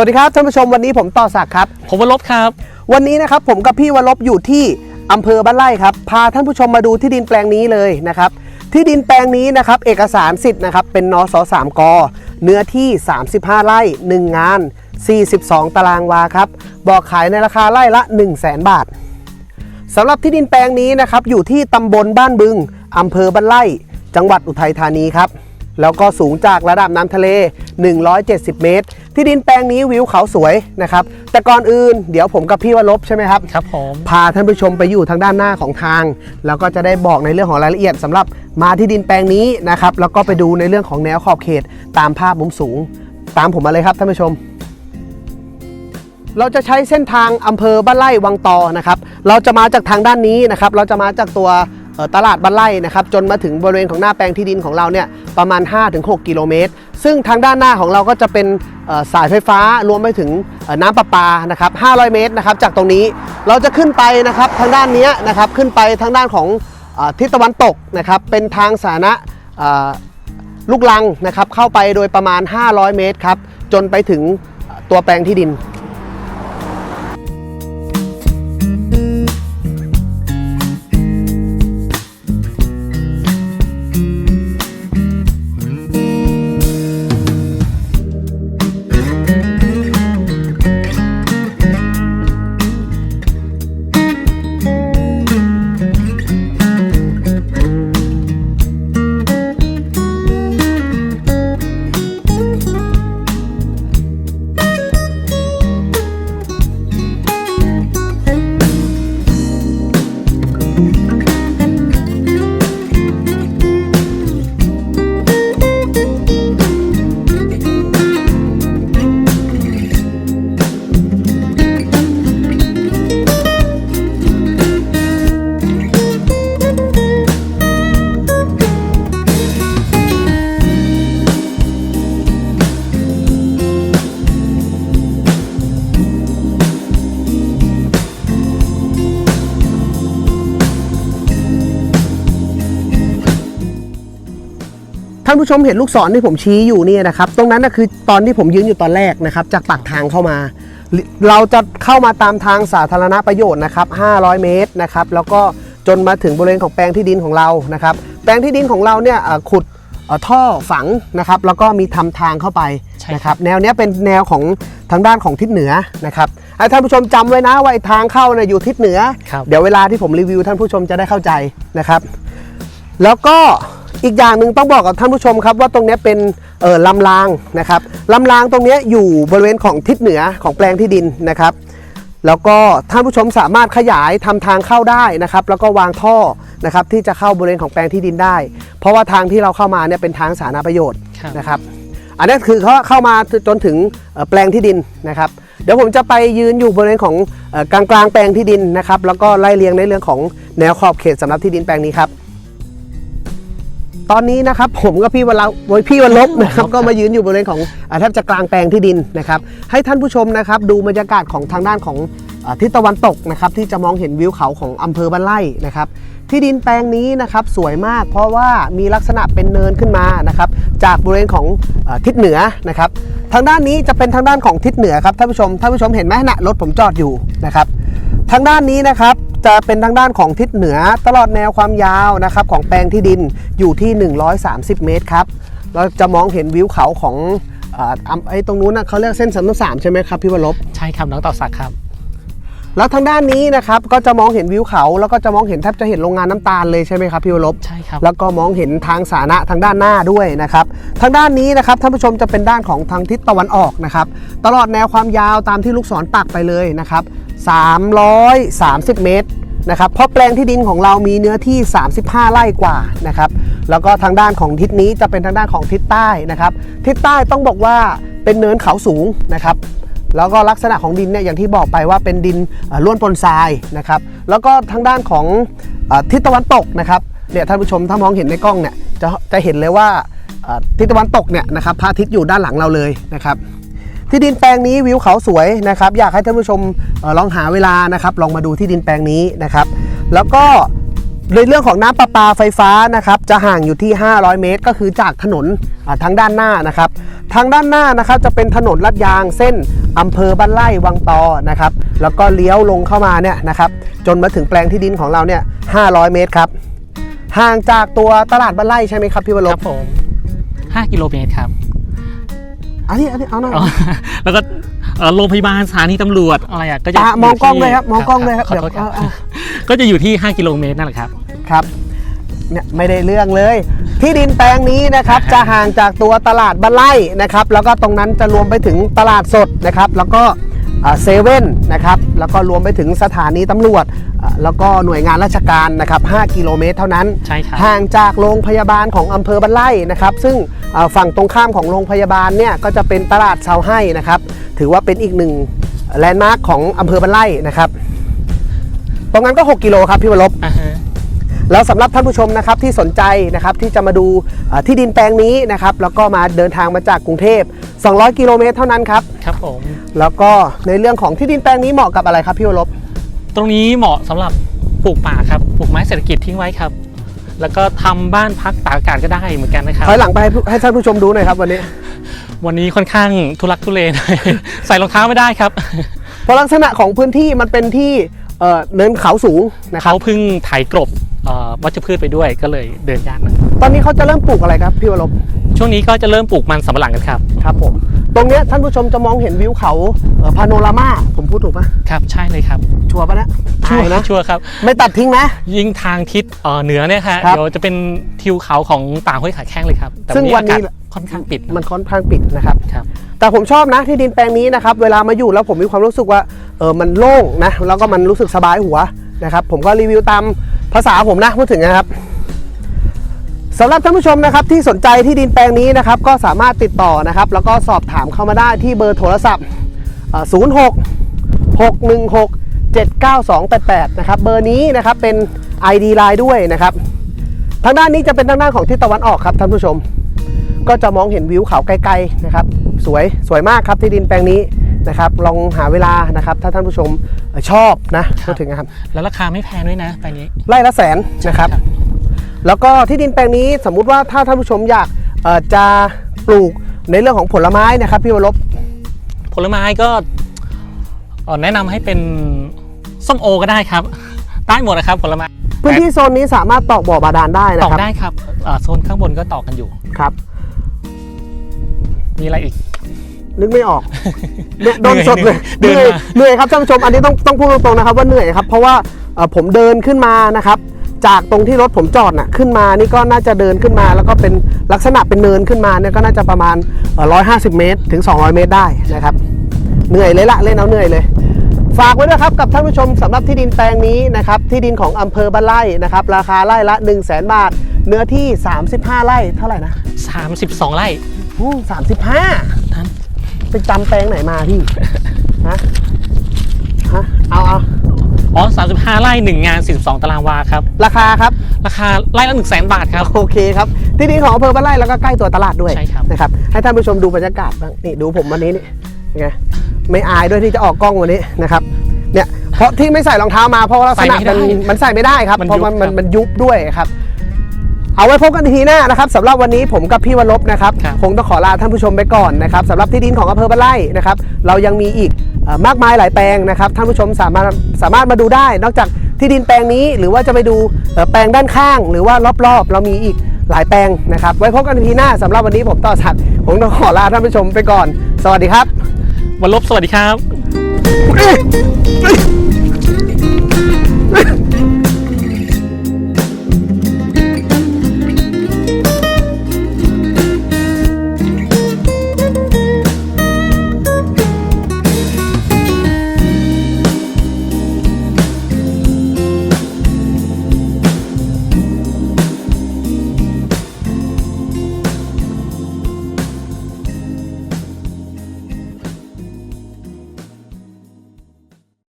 วัสดีครับท่านผู้ชมวันนี้ผมต่อศักดิ์ครับ ผมว่าลบครับ วันนี้นะครับผมกับพี่วรบอยู่ที่อำเภอบ้านไร่ครับ พาท่านผู้ชมมาดูที่ดินแปลงนี้เลยนะครับ ที่ดินแปลงนี้นะครับเอกสารสิทธิ์นะครับเป็นนสสามกเนื้อที่ 35 ไร่ 1 งาน 42 ตารางวาครับ บอกขายในราคาไร่ละ 1 0 0 0 0แบาทสำหรับที่ดินแปลงนี้นะครับอยู่ที่ตำบลบ้านบึงอำเภอบ้านไร่ จังหวัดอุทัยธานีครับ แล้วก็สูงจากระดับน้ำทะเล 170 เมตร ที่ดินแปลงนี้วิวเขาสวยนะครับ แต่ก่อนอื่นเดี๋ยวผมกับพี่วรบใช่ไหมครับ ครับผม พาท่านผู้ชมไปอยู่ทางด้านหน้าของทาง แล้วก็จะได้บอกในเรื่องของรายละเอียดสำหรับมาที่ดินแปลงนี้นะครับ แล้วก็ไปดูในเรื่องของแนวขอบเขตตามภาพมุมสูง ตามผมมาเลยครับท่านผู้ชมเราจะใช้เส้นทางอำเภอบ้านไร่วังตอนะครับ เราจะมาจากทางด้านนี้นะครับ เราจะมาจากตัวเอ่อ ตลาดบ้านไร่นะครับจนมาถึงบริเวณของหน้าแปลงที่ดินของเราเนี่ยประมาณ 5-6 กิโลเมตร ซึ่งทางด้านหน้าของเราก็จะเป็นสายไฟฟ้ารวมไปถึงน้ำประปานะครับ 500 เมตรนะครับจากตรงนี้เราจะขึ้นไปนะครับทางด้านนี้นะครับขึ้นไปทางด้านของอทิศตะวันตกนะครับเป็นทางสาธารณะลูกลังนะครับเข้าไปโดยประมาณ 500 เมตรครับจนไปถึงตัวแปลงที่ดิน ท่านผู้ชมเห็นลูกศรที่ผมชี้อยู่เนี่ยนะครับ ตรงนั้นนะคือตอนที่ผมยืนอยู่ตอนแรกนะครับ จากปากทางเข้ามา เราจะเข้ามาตามทางสาธารณประโยชน์นะครับ 500 เมตรนะครับ แล้วก็จนมาถึงบริเวณของแปลงที่ดินของเรานะครับ แปลงที่ดินของเราเนี่ยเอ่อขุดเอ่อท่อฝังนะครับ แล้วก็มีทำทางเข้าไปนะครับ แนวเนี้ยเป็นแนวของทางด้านของทิศเหนือนะครับให้ท่านผู้ชมจำไว้นะว่าไอ้ทางเข้าเนี่ยอยู่ทิศเหนือครับเดี๋ยวเวลาที่ผมรีวิวท่านผู้ชมจะได้เข้าใจนะครับ แล้วก็ อีกอย่างหนึ่งต้องบอกกับท่านผู้ชมครับว่าตรงนี้เป็นเออลำรางนะครับลำรางตรงนี้อยู่บริเวณของทิศเหนือของแปลงที่ดินนะครับ แล้วก็ท่านผู้ชมสามารถขยายทำทางเข้าได้นะครับ แล้วก็วางท่อนะครับที่จะเข้าบริเวณของแปลงที่ดินได้ เพราะว่าทางที่เราเข้ามาเนี่ยเป็นทางสาธารณประโยชน์นะครับอันนี้คือเขาเข้ามาจนถึงแปลงที่ดินนะครับ เดี๋ยวผมจะไปยืนอยู่บริเวณของกลางกลางแปลงที่ดินนะครับ แล้วก็ไล่เรียงในเรื่องของแนวขอบเขตสำหรับที่ดินแปลงนี้ครับ ตอนนี้นะครับผมกับพี่วันเราโดยพี่วันลบนะครับก็มายืนอยู่บริเวณของอ่าแทบจะกลางแปลงที่ดินนะครับให้ท่านผู้ชมนะครับดูบรรยากาศของทางด้านของอ่าทิศตะวันตกนะครับที่จะมองเห็นวิวเขาของอำเภอบ้านไร่นะครับที่ดินแปลงนี้นะครับสวยมากเพราะว่ามีลักษณะเป็นเนินขึ้นมานะครับจากบริเวณของเอ่อทิศเหนือนะครับทางด้านนี้จะเป็นทางด้านของทิศเหนือครับท่านผู้ชมท่านผู้ชมเห็นไหมนะรถผมจอดอยู่นะครับทางด้านนี้นะครับ จะเป็นทางด้านของทิศเหนือตลอดแนวความยาวนะครับของแปลงที่ดินอยู่ที่ 130 เมตรครับเราจะมองเห็นวิวเขาของอ่าอำไอ้ตรงนู้นนะเขาเรียกเส้นสามสามใช่ไหมครับพี่วรลบใช่ครับน้องต่อศักดิ์ครับ แล้วทางด้านนี้นะครับก็จะมองเห็นวิวเขา แล้วก็จะมองเห็นแทบจะเห็นโรงงานน้ำตาลเลยใช่ไหมครับพี่วรลบใช่ครับแล้วก็มองเห็นทางสาธารณะทางด้านหน้าด้วยนะครับทางด้านนี้นะครับท่านผู้ชมจะเป็นด้านของทางทิศตะวันออกนะครับตลอดแนวความยาวตามที่ลูกศรปักไปเลยนะครับ 330 เมตรนะครับเพราะแปลงที่ดินของเรามีเนื้อที่ 35 ไร่กว่านะครับแล้วก็ทางด้านของทิศนี้จะเป็นทางด้านของทิศใต้นะครับ ทิศใต้ต้องบอกว่าเป็นเนินเขาสูงนะครับ แล้วก็ลักษณะของดินเนี่ยอย่างที่บอกไปว่าเป็นดินล้วนปนทรายนะครับ แล้วก็ทางด้านของอทิศตะวันตกนะครับเนี่ยท่านผู้ชมถ้ามองเห็นในกล้องเนี่ยจะจะเห็นเลยว่าทิศตะวันตกเนี่ยนะครับพระอาทิตย์อยู่ด้านหลังเราเลยนะครับ ที่ดินแปลงนี้วิวเขาสวยนะครับ อยากให้ท่านผู้ชมออลองหาเวลานะครับ ลองมาดูที่ดินแปลงนี้นะครับ แล้วก็ในเรื่องของน้ำประปาไฟฟ้านะครับจะห่างอยู่ที่ 500 เมตร ก็คือจากถนนทางด้านหน้านะครับ ทางด้านหน้านะครับจะเป็นถนนลาดยางเส้นอำเภอบ้านไร่วังตอนะครับ แล้วก็เลี้ยวลงเข้ามาเนี่ยนะครับจนมาถึงแปลงที่ดินของเราเนี่ย 500 เมตรครับห่างจากตัวตลาดบ้านไร่ใช่ไหมครับพี่วรคบครับผม5กิโลเมตรครับ อันนี้อันนี้เอาหน่อยอ๋อแล้วก็เอ่อโรงพยาบาลสถานีตำรวจอะไรอะก็จะตายู่มองกล้องที่เลยครับมองกล้องเลยครับขอโทษเดี๋คยวรับเอาก็จะอยู่ที่ 5 กิโลเมตรนั่นแหละครับ ครับเนี่ยไม่ได้เรื่องเลย ที่ดินแปลงนี้นะครับอ่าฮะจะห่างจากตัวตลาดบ้านไร่นะครับ แล้วก็ตรงนั้นจะรวมไปถึงตลาดสดนะครับ แล้วก็อ่าเซเว่นนะครับ แล้วก็รวมไปถึงสถานีตำรวจอ่าแล้วก็หน่วยงานราชการนะครับ 5 กิโลเมตรเท่านั้น ใช่ครับ ห่างจากโรงพยาบาลของอำเภอบ้านไร่นะครับ ซึ่งอ่า ฝั่งตรงข้ามของโรงพยาบาลเนี่ยก็จะเป็นตลาดเซาให้นะครับ ถือว่าเป็นอีกหนึ่งแลนด์มาร์คของอำเภอบ้านไร่นะครับ ตรงนั้นก็ 6 กิโลครับพี่วรบอ่าฮะแล้วสำหรับท่านผู้ชมนะครับที่สนใจนะครับที่จะมาดูเอ่อที่ดินแปลงนี้นะครับแล้วก็มาเดินทางมาจากกรุงเทพ 200 กิโลเมตรเท่านั้นครับครับผมแล้วก็ในเรื่องของที่ดินแปลงนี้เหมาะกับอะไรครับพี่วรบตรงนี้เหมาะสำหรับปลูกป่าครับปลูกไม้เศรษฐกิจทิ้งไว้ครับ แล้วก็ทำบ้านพักตากอากาศก็ได้เหมือนกันนะครับ ถอยหลังไปให้ผู้ให้ท่านผู้ชมดูหน่อยครับวันนี้ วันนี้ค่อนข้างทุลักทุเลหน่อย ใส่รองเท้าไม่ได้ครับ เพราะลักษณะของพื้นที่มันเป็นที่เอ่อเนินเขาสูงนะครัเขาบเพิ่งไถกลบเอ่อวัชพืชไปด้วยก็เลยเดินยากหน่อยตอนนี้เขาจะเริ่มปลูกอะไรครับพี่วรบ ช่วงนี้ก็จะเริ่มปลูกมันสำปะหลังกันครับ ครับผม ตรงเนี้ยท่านผู้ชมจะมองเห็นวิวเขาพาโนรามาผมพูดถูกปะครับใช่เลยครับ ชัวร์ปะนะชัวร์นะชัวร์ครับ ไม่ตัดทิ้งนะ ยิ่งทางทิศเอ่อเหนือเนี่ยฮะครับเดี๋ยวจะเป็นทิวเขาของป่าห้วยขาแข้งเลยครับแต่ซึ่งวันนี้อากาศค่อนข้างปิด มันค่อนข้างปิดนะครับครับแต่ผมชอบนะที่ดินแปลงนี้นะครับเวลามาอยู่แล้วผมมีความรู้สึกว่าเออมันโล่งนะแล้วก็มันรู้สึกสบายหัวนะครับผมก็รีวิวตามภาษาผมนะพูดถึงนะครับ สำหรับท่านผู้ชมนะครับที่สนใจที่ดินแปลงนี้นะครับก็สามารถติดต่อนะครับแล้วก็สอบถามเข้ามาได้ที่เบอร์โทรศัพท์ศูนย์หกหกหนึ่งหกเจ็ดเก้าสองแปดแปดนะครับเบอร์นี้นะครับเป็น ID Line ด้วยนะครับ ทางด้านนี้จะเป็นทางด้านของทิศตะวันออกครับท่านผู้ชม ก็จะมองเห็นวิวเขาไกลๆนะครับสวยสวยมากครับที่ดินแปลงนี้นะครับลองหาเวลานะครับถ้าท่านผู้ชมเอ่อชอบนะพูดถึงนะครับ แล้วราคาไม่แพงด้วยนะไปนี้ไร่ละแสนนะครับ แล้วก็ที่ดินแปลงนี้สมมุติว่าถ้าท่านผู้ชมอยากเอ่อจะปลูกในเรื่องของผลไม้นะครับพี่วรบผลไม้ก็เอ่อแนะนำให้เป็นส้มโอก็ได้ครับ ได้หมดนะครับผลไม้พื้นที่โซนนี้สามารถตอกบ่อบาดาลได้นะตอกครับได้ครับเอ่อโซนข้างบนก็ตอกกันอยู่ครับ มีอะไรอีก นึกไม่ออกเนี่ยโดนสดเลยเหนื่เหนื่ออยยมาเหนื่อยครับท่านผู้ชมอันนี้ต้องต้องพูดตรงๆนะครับ ว่าเหนื่อยครับ เพราะว่าเอ่อผมเดินขึ้นมานะครับ จากตรงที่รถผมจอดน่ะขึ้นมานี่ก็น่าจะเดินขึ้นมา แล้วก็เป็นลักษณะเป็นเนินขึ้นมาเนี่ยก็น่าจะประมาณเอ่อ150 เมตร ถึง 200 เมตรได้นะครับ เหนื่อยเลยละเล่นเอาเหนื่อยเลยฝากไว้ด้วยครับกับท่านผู้ชมสำหรับที่ดินแปลงนี้นะครับที่ดินของอำเภอบ้านไร่นะครับราคาไร่ละ 1 0 0 0 0แบาท เนื้อที่ 35 ไร่เท่าไหร่นะ 32 ไร่สามสิบห้าท่านไปจำแปลงไหนมาพี่ฮะฮะเอาเอา อ๋อ35ไร่1งาน 42 ตารางวาครับ ราคาครับ ราคาไร่ละ1 0 0 0 0แบาทครับ โอเคครับ ที่ดินของอำเภอบ้านไร่แล้วก็ใกล้ตัวตลาดด้วยใช่ครับ นะครับ ให้ท่านผู้ชมดูบรรยากาศบ้าง นี่ดูผมวันนี้นี่ยังไงไม่อายด้วยที่จะออกกล้องวันนี้นะครับ เนี่ย เพราะที่ไม่ใส่รองเท้ามาเพราะว่าลักษณะใส่ไม่มันได้มันใส่ไม่ได้ครับ มันเพราะยุบมันมันครับมันยุบด้วยครับ เอาไว้พบกันทีหน้านะครับสำหรับวันนี้ผมกับพี่วรบนะครับครับ คงต้องขอลาท่านผู้ชมไปก่อนนะครับสำหรับที่ดินของอำเภอบ้านไร่นะครับ เรายังมีอีกเอ่อ มากมายหลายแปลงนะครับท่านผู้ชมสามารถสามารถมาดูได้ นอกจากที่ดินแปลงนี้ หรือว่าจะไปดูแปลงด้านข้าง หรือว่ารอบๆ เรามีอีกหลายแปลงนะครับ ไว้พบกันทีหน้าสำหรับวันนี้ผมต่อสักดิ์ผมต้องขอลาท่านผู้ชมไปก่อน สวัสดีครับ วันลบสวัสดีครับ